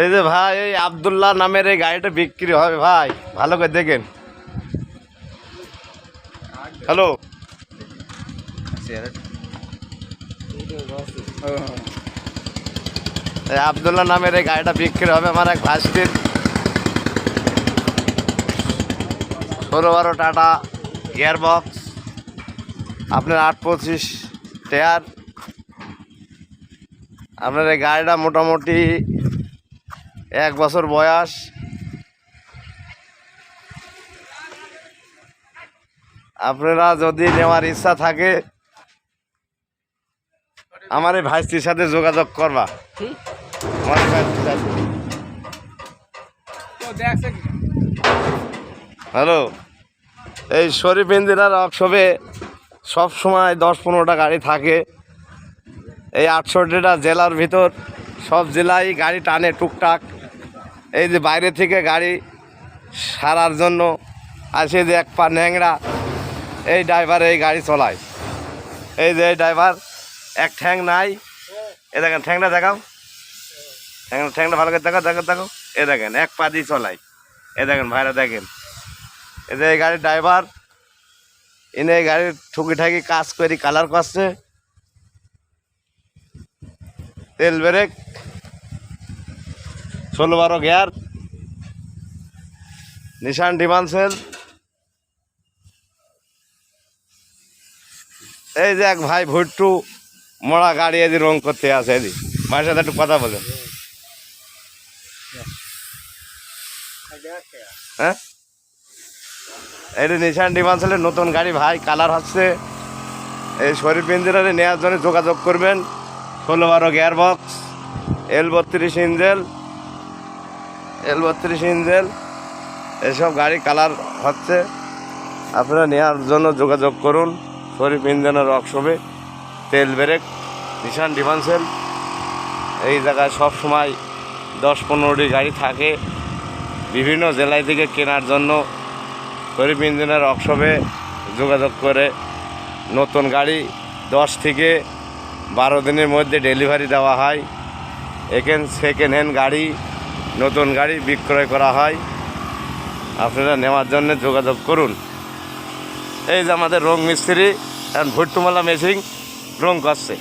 এই যে ভাই, এই আবদুল্লাহ নামের এই গাড়িটা বিক্রি হবে ভাই। ভালো করে দেখেন। হ্যালো। আবদুল্লাহ নামের এই গাড়িটা বিক্রি হবে আমার এক ভাস্তির ষোলো বারো টাটা, গিয়ারবক্স, আপনার আট পঁচিশ, টায়ার। আপনার এই গাড়িটা মোটামুটি এক বছর বয়স। আপনারা যদি নেওয়ার ইচ্ছা থাকে আমার এই ভাইস্তির সাথে যোগাযোগ করবা। আমার। হ্যালো? এই শরীফ ইঞ্জিনার ওয়ার্কশপে সব সময় দশ পনেরোটা গাড়ি থাকে। এই আটষট্টিটা জেলার ভিতর সব জেলায় গাড়ি টানে টুকটাক। এই যে বাইরে থেকে গাড়ি সারার জন্য আসে যে এক পা ন্যাংরা এই ড্রাইভার এই গাড়ি চলায়। এই যে এই ড্রাইভার, এক ঠ্যাং নাই। এ দেখেন ঠ্যাংটা দেখাও। ঠ্যাং, ঠ্যাংটা ভালো করে দেখো দেখো দেখো এ দেখেন, এক পা দিয়ে চলায়। এ দেখেন ভাইরা, দেখেন। এই যে এই গাড়ির ড্রাইভার এনে এই গাড়ির ঠুকি ঠাকি কাজ করি, কালার করছে। তেল ব্রেক ষোলো বারো গিয়ার। নিশান ডিমান্সেল এই যে এক ভাই ভুট্টু মোড়া গাড়ি এদি রং করতে আছে এদি ভাইয়ের সাথে একটু কথা বলেন। হ্যাঁ? এই নিশান ডিমান্সেলের নতুন গাড়ি ভাই কালার হচ্ছে। এই শরীফ ইঞ্জিনিয়ারে নেওয়ার জন্য যোগাযোগ করবেন। ষোলো বারো গিয়ার বক্স এল বত্রিশ ইঞ্জেল, এল বত্রিশ ইঞ্জেল, এসব গাড়ি কালার হচ্ছে। আপনারা নেওয়ার জন্য যোগাযোগ করুন। শরীফ ইঞ্জিনের ওয়ার্কশপে তেল ব্রেক, নিশান ডিমান্সেল এই জায়গায় সব সময় দশ পনেরোটি গাড়ি থাকে। বিভিন্ন জেলায় থেকে কেনার জন্য শরীফ ইঞ্জিনের ওয়ার্কশপে যোগাযোগ করে নতুন গাড়ি দশ থেকে বারো দিনের মধ্যে ডেলিভারি দেওয়া হয়। এখান সেকেন্ড হ্যান্ড গাড়ি, নতুন গাড়ি বিক্রয় করা হয়। আপনারা নেওয়ার জন্য যোগাযোগ করুন। এই যে আমাদের রং মিস্ত্রি এখন ভুট্টুমালা মেশিন রং করছে।